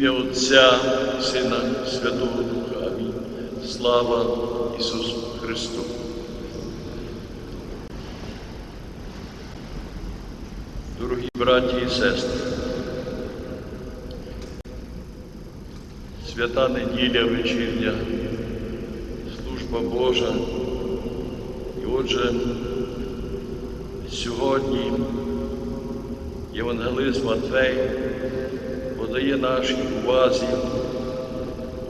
ім'я Отця, Сина, Святого Духа. Амінь. Слава Ісусу Христу. Дорогі браті і сестри, свята неділя вечірня, служба Божа. І отже, сьогодні Євангелист Матвей подає нашій увазі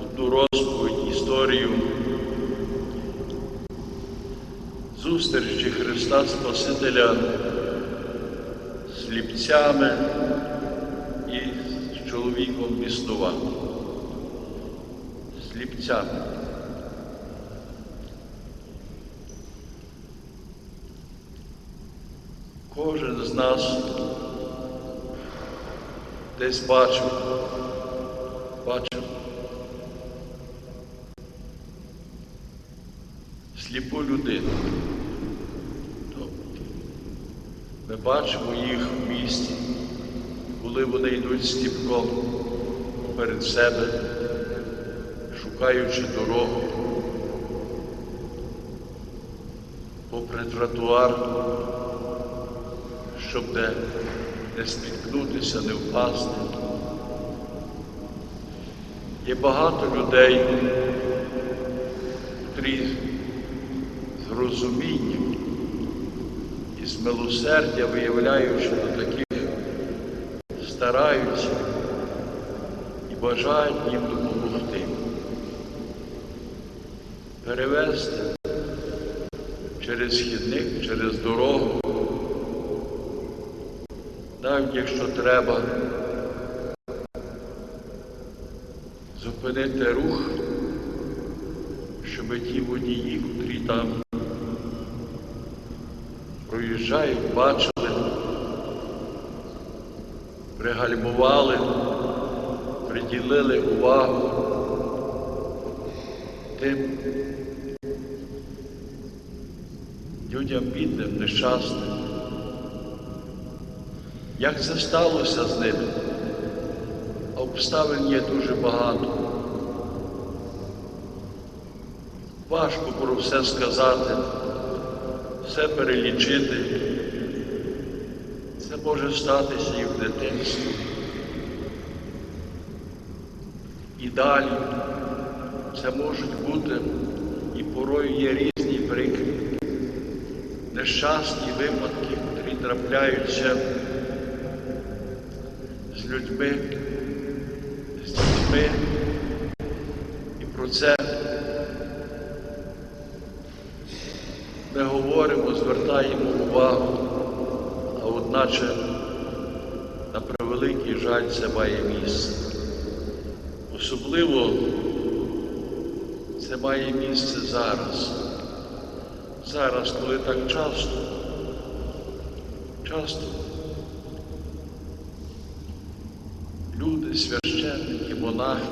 одну розповідь, історію зустрічі Христа Спасителя з сліпцями і з чоловіком біснуватим. Сліпцями. Кожен з нас десь бачив, бачив сліпу людину. Тобто Ми бачимо їх в місті, коли вони йдуть стіпком перед себе, шукаючи дорогу. Попри тротуар, щоб де не спіткнутися, не впасти. Є багато людей, котрі з розумінням і з милосердя, виявляючи до таких, стараються і бажають їм допомогти. Перевести через хідник, через дорогу, навіть якщо треба зупинити рух, щоб ті водії, котрі там проїжджають, бачили, пригальмували, приділили увагу тим людям бідним, нещасним. Як це сталося з ними? Обставин є дуже багато. Важко про все сказати, все перелічити. Це може статися і в дитинстві. І далі це можуть бути і порою є різні прикрі, нещасні випадки, які трапляються людьми, з дітьми. І про це ми говоримо, звертаємо увагу, а одначе на превеликий жаль це має місце. Особливо це має місце зараз. Зараз, коли так часто, часто люди, священники, монахи,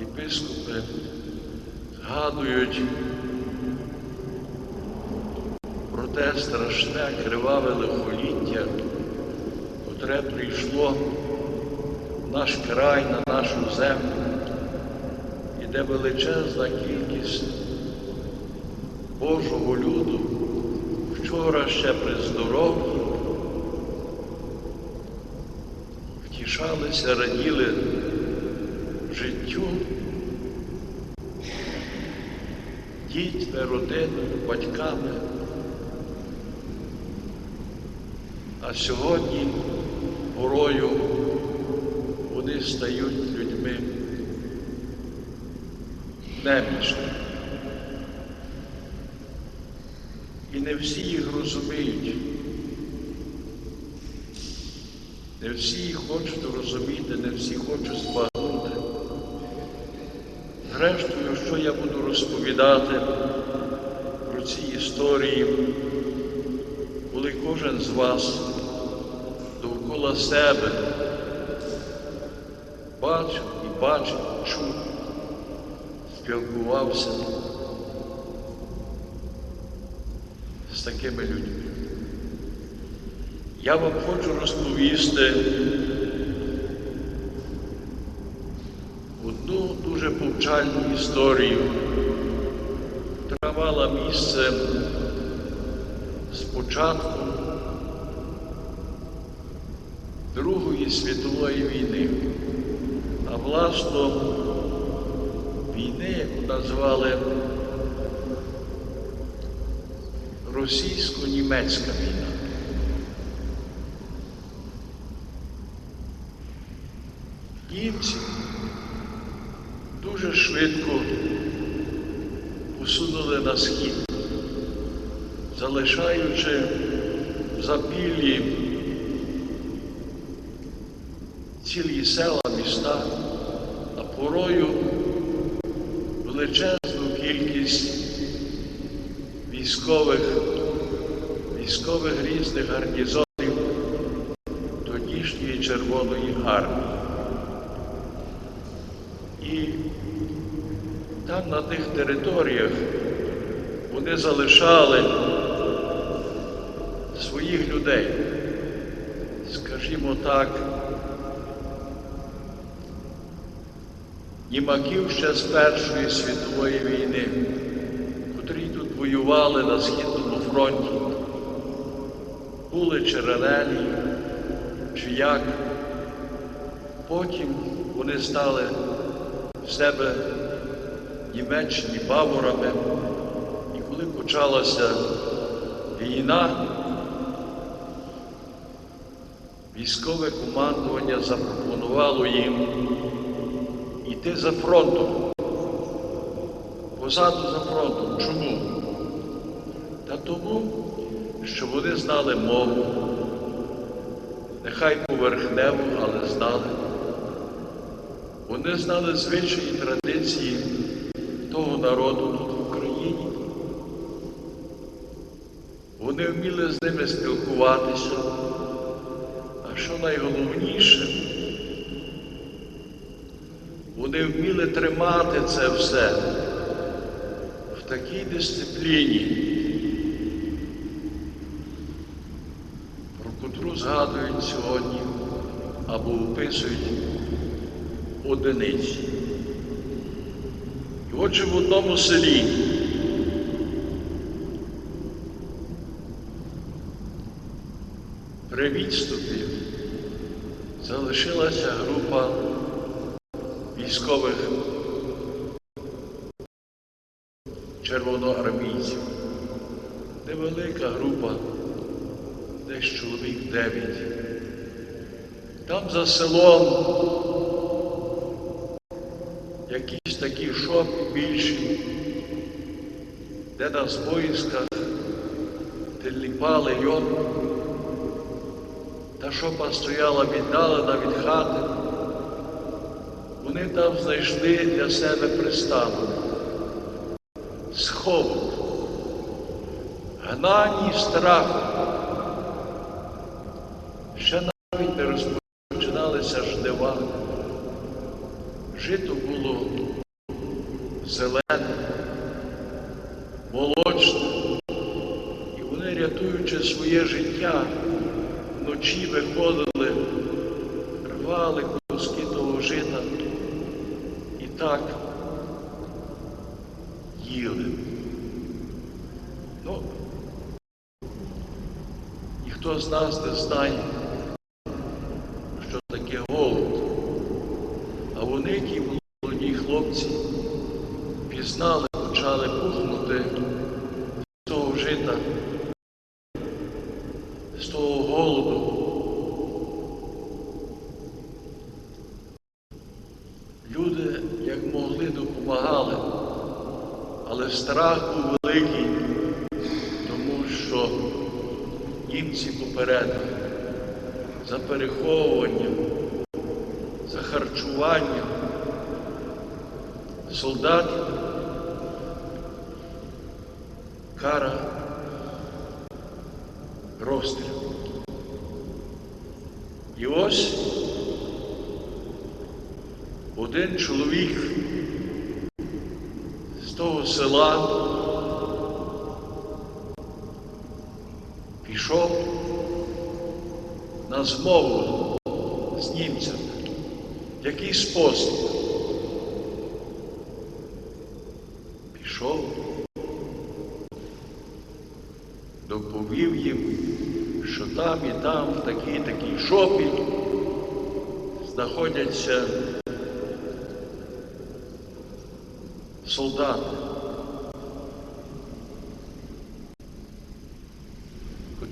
єпископи згадують про те страшне криваве лихоліття, котре прийшло в наш край, на нашу землю, і де величезна кількість Божого люду вчора ще при здоров'ї втішалися, раділи життю, дітьми, родиною, батьками. А сьогодні порою вони стають людьми немічними. І не всі їх розуміють. Не всі хочуть розуміти, не всі хочуть збагнути. Зрештою, що я буду розповідати про ці історії, коли кожен з вас довкола себе бачив і бачив, чув, спілкувався з такими людьми. Я вам хочу розповісти одну дуже повчальну історію, яка мала місце спочатку Другої світової війни, а власно війни, яку назвали російсько-німецька війна. Німці дуже швидко посунули на схід, залишаючи запіллі цілі села, міста, а порою величезну кількість військових, військових різних гарнізонів тодішньої Червоної армії. І там на тих територіях вони залишали своїх людей, скажімо так, німаків ще з Першої світової війни, котрі тут воювали на Східному фронті, були чи ранені, чи як. Потім вони стали себе в Німеччині баварами. І коли почалася війна, військове командування запропонувало їм йти за фронтом, позаду за фронтом. Чому? Та тому, що вони знали мову, нехай поверхневу, але знали. Вони знали звичаї традиції того народу тут в Україні. Вони вміли з ними спілкуватися. А що найголовніше, вони вміли тримати це все в такій дисципліні, про котру згадують сьогодні або описують одиниці. І отже, в одному селі при відступі залишилася група військових червоноармійців. Невелика група, десь чоловік дев'ять. Там за селом якісь такі шопи більші, де на збоїсках теліпали льон. Та шопа стояла віддалена від хати. Вони там знайшли для себе пристанок, сховок, гнані страху. Ще навіть не розпочиналися жнива. Жито було зелене, молочне, і вони, рятуючи своє життя, вночі виходили, рвали куски того жита і так їли. Ну, ніхто з нас не знає, що таке голод. А вони, ті молоді хлопці, пізнали, почали пухнути з того жита, з того голоду. Люди, як могли, допомагали, але страх був великий, тому що німці попередили за переховуванням, за харчуванням солдатів, кара, розстріл. І ось один чоловік з того села пішов на змову з німцями. Який спосіб? прийшов, доповів їм, що там і там, в такій такій шопі знаходяться солдати.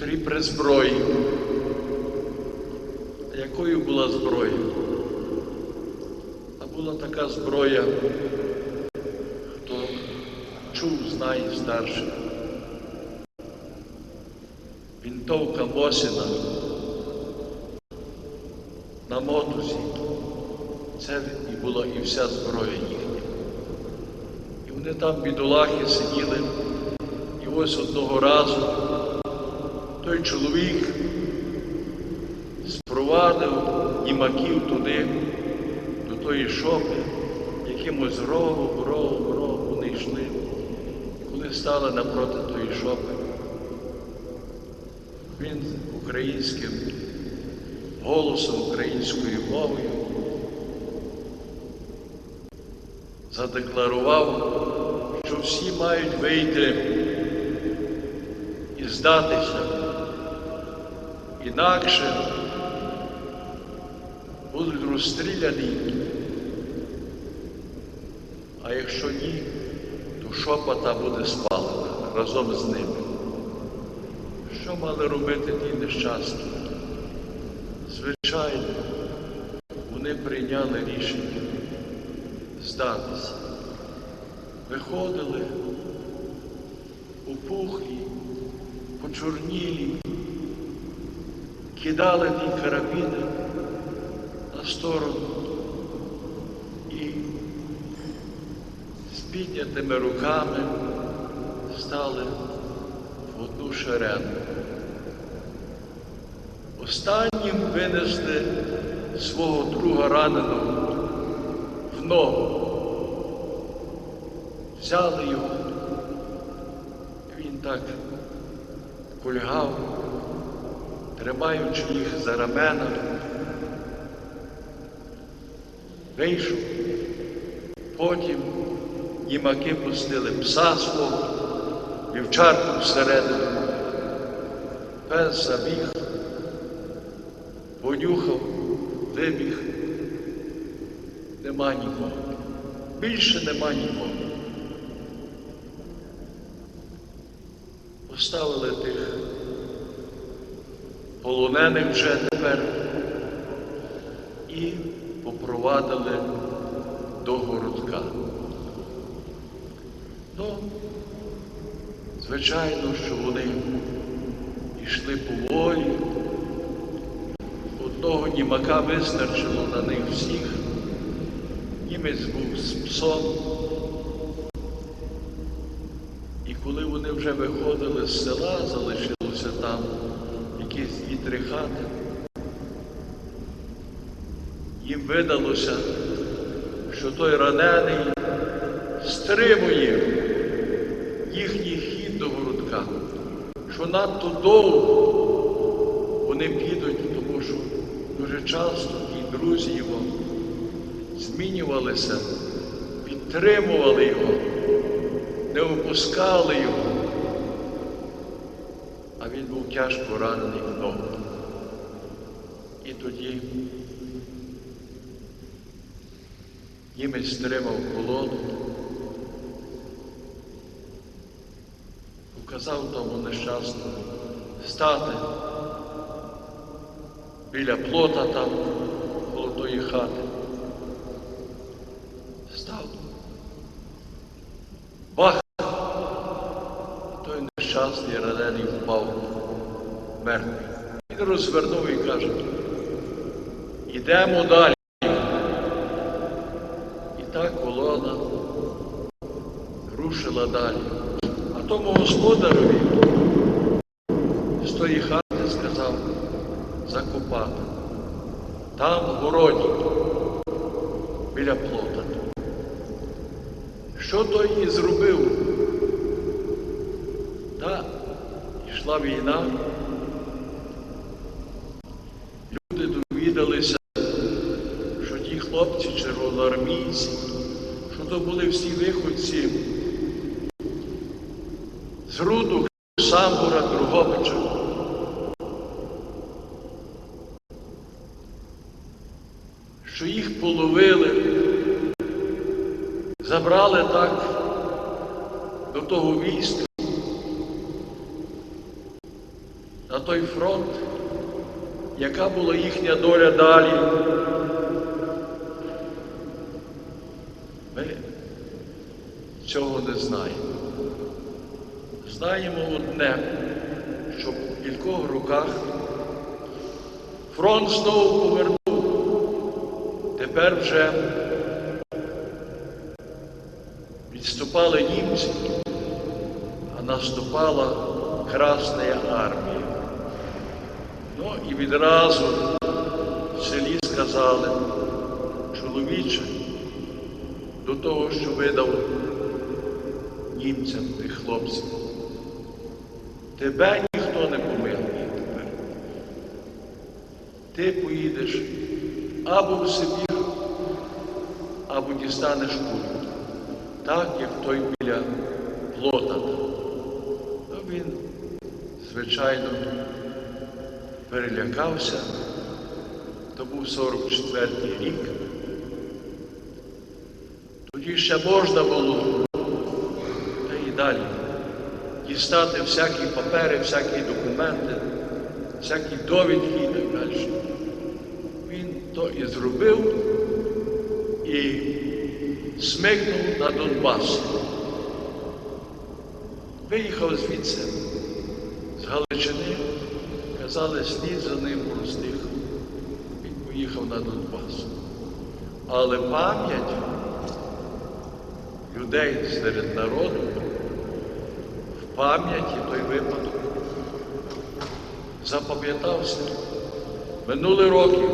котрі при зброї. Якою була зброя? А була така зброя, хто чув, знає старший. Вінтовка Мосіна на мотузі. Це і була і вся зброя їхня. І вони там бідолахи сиділи, і ось одного разу той чоловік спровадив німаків туди, до тої шопи, якимось ровом, ровом, ровом вони йшли. Коли стали напроти тої шопи, він українським голосом, українською мовою задекларував, що всі мають вийти і здатися. Інакше будуть розстріляні, а якщо ні, то шопота буде спалена разом з ними. Що мали робити ті нещасні? Звичайно, вони прийняли рішення здатися. Виходили опухлі, почорнілі, кидали ті карабіни на сторону і з піднятими руками стали в одну шерену. Останнім винесли свого друга раненого в ногу. Взяли його, він так кульгав, тримаючи їх за рамена, вийшов. Потім німаки пустили пса свого, вівчарку всередину. Пес забіг, понюхав, вибіг. Нема нікого. Більше нема нікого. Поставили тих полонених вже тепер і попровадили до городка. Ну, звичайно, що вони йшли поволі. Одного німака вистачило на них всіх. Німець був з псом. І коли вони вже виходили з села, залишилося там якісь дві-три хати, їм видалося, що той ранений стримує їхній хід до городка, що надто довго вони підуть, тому що дуже часто і друзі його змінювалися, підтримували його, не опускали його. А він був тяжко ранений в ногу. І тоді німець стримав колону, указав тому нещасному стати біля плота там, коло тої хати. Став. Бах! Той нещасний ранений впав мертвий. Він розвернув і каже, ідемо далі. І так колона рушила далі. Тому господареві з тої хати сказав закопати. Там в городі, біля плота. Що той і зробив? Та йшла війна. Люди довідалися, що ті хлопці червоноармійці, що то були всі виходці з руду Самбура Другобича. Що їх половили, забрали так до того війська, на той фронт, яка була їхня доля далі. Ми цього не знаємо. Знаємо одне, що в кількох руках фронт знову повернув. Тепер вже відступали німці, а наступала Красна армія. Ну і відразу в селі сказали, чоловіче, до того, що видав німцям тих хлопців. Тебе ніхто не помилує тепер. Ти поїдеш або в Сибір, або дістанеш кулю, так як той біля плота. Ну, він, звичайно, перелякався. То був 44-й рік. Тоді ще можна було, та і далі, дістати всякі папери, всякі документи, всякі довідки і так далі. Він то і зробив і смикнув на Донбас. Виїхав звідси з Галичини, казали, слід за ним простих. Він поїхав на Донбас. Але пам'ять людей серед народу, пам'яті той випадок запам'ятався. Минули роки.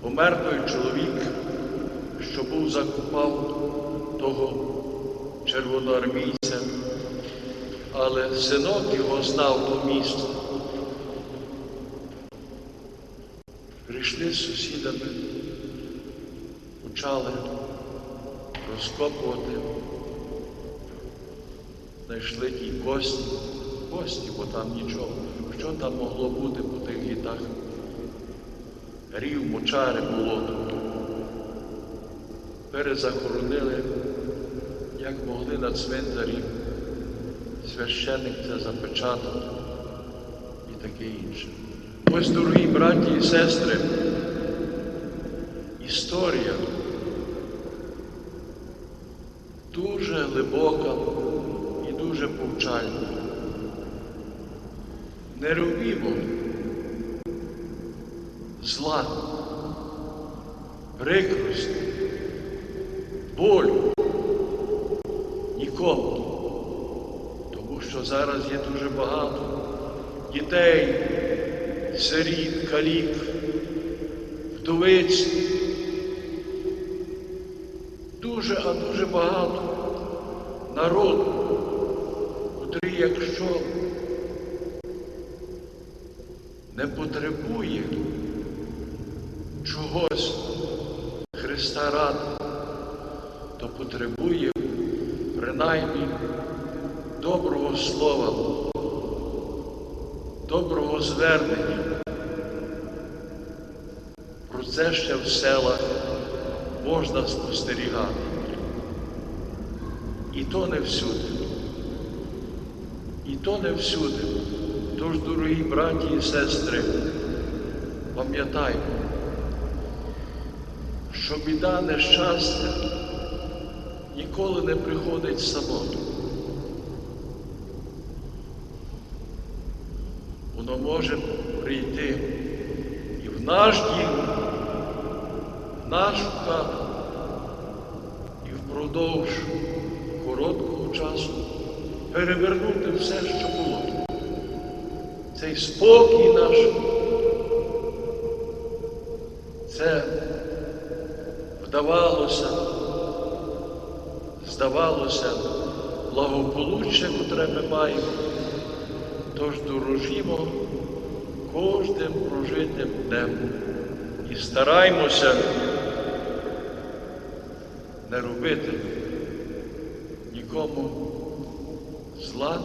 Помер той чоловік, що був закупав того червоноармійця, але синок його знав то місто. Прийшли з сусідами, почали розкопувати, знайшли ті кості, кості, бо там нічого. Що там могло бути по тих літах? Рів, мочари, болото. Перезахоронили, як могли на цвинтарі. Священник це запечатав і таке інше. Ось, дорогі браті і сестри, історія дуже глибока і дуже повчальна. Не робімо зла, прикрості, болю нікому. Тому що зараз є дуже багато дітей, сиріт, калік, вдовиць. Дуже, а дуже багато народу, якщо не потребує чогось Христа ради, то потребує принаймні доброго слова, доброго звернення. Про це ще в селах можна спостерігати. І то не всюди. І то не всюди. Тож, дорогі браті і сестри, пам'ятаймо, що біда нещастя ніколи не приходить само. Воно може прийти і в наш дім, в нашу хату, і впродовж перевернути все, що було. Цей спокій наш, це вдавалося, здавалося, благополуччя, котре ми маємо. Тож дорожімо кожним прожитим днем і стараймося не робити нікому зла,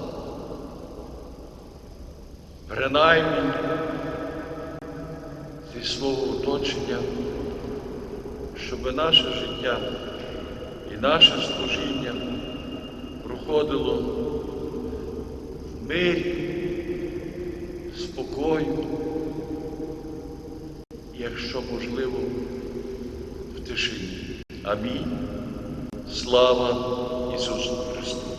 принаймні зі свого оточення, щоб наше життя і наше служіння проходило в мирі, спокою, якщо можливо, в тишині. Амінь. Слава Ісусу Христу!